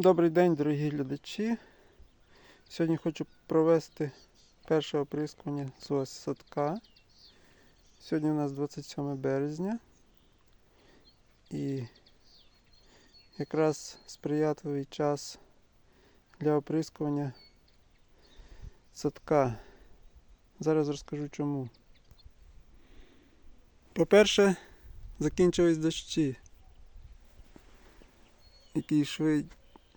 Добрий день, дорогі глядачі. Сьогодні хочу провести перше оприскування ось садка. Сьогодні у нас 27 березня і якраз сприятливий час для оприскування садка. Зараз розкажу чому. По-перше, закінчились дощі, які йшли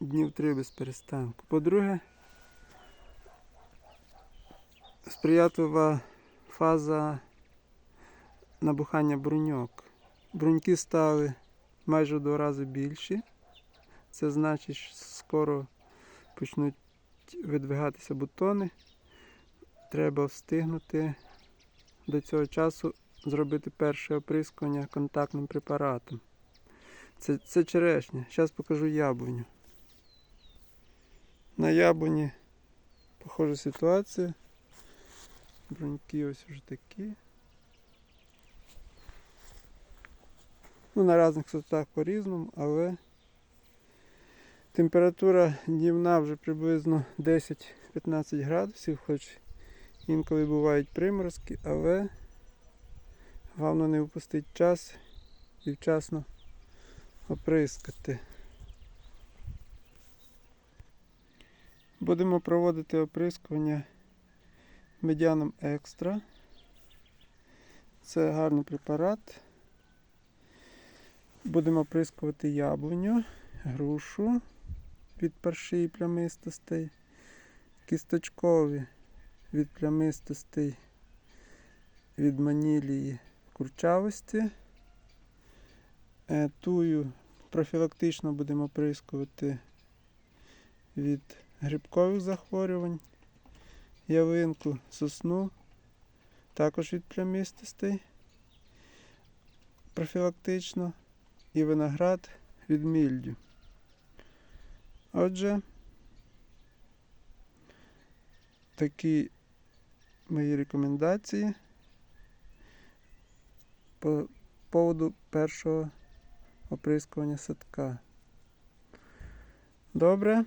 днів три без перестанку. По-друге, сприятлива фаза набухання бруньок. Бруньки стали майже два рази більші. Це значить, що скоро почнуть видвигатися бутони. Треба встигнути до цього часу зробити перше оприскування контактним препаратом. Це, це черешня. Зараз покажу яблуню. На яблуні похожа ситуація. Бруньки ось вже такі. Ну, на різних сортах по-різному, але температура днівна вже приблизно 10-15 градусів, хоч інколи бувають приморозки, але головне не впустити час і вчасно оприскати. Будемо проводити оприскування медіаном екстра. Це гарний препарат. Будемо оприскувати яблуню, грушу від парші плямистостей, кісточкові від плямистостей, від манілії курчавості. Е, Тую профілактично будемо оприскувати від грибкових захворювань, ялинку, сосну, також від плямистостей профілактично і виноград від мільдю. Отже, такі мої рекомендації по поводу першого оприскування садка. Добре.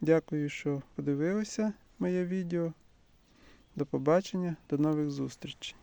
Дякую, що подивилися моє відео. До побачення, до нових зустрічей.